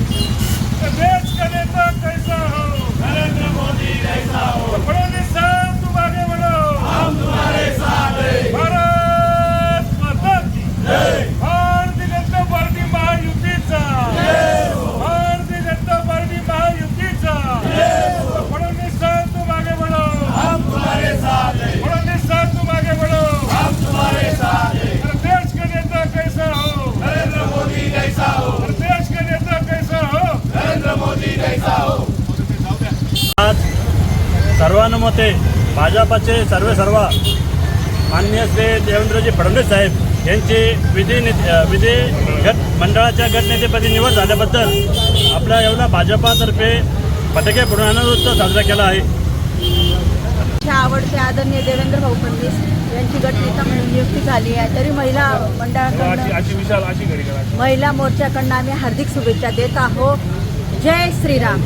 देश का नेता कैसा हो सर्वानुमते भाजपाचे सर्व सर्व माननीय श्री देवेंद्रजी फडणवीस साहेब यांची विधी नि- अ, विधी गट मंडळाच्या गटनेतेपदी निवड झाल्याबद्दल आपल्या येवला भाजपातर्फे फटके उत्सव साजरा केला आहे. आवडते आदरणीय देवेंद्र भाऊ फडणवीस यांची गटनेता म्हणून नियुक्ती झाली आहे. तरी महिला मंडळाकडनं महिला मोर्चाकडनं आम्ही हार्दिक शुभेच्छा देत आहोत. जय श्रीराम.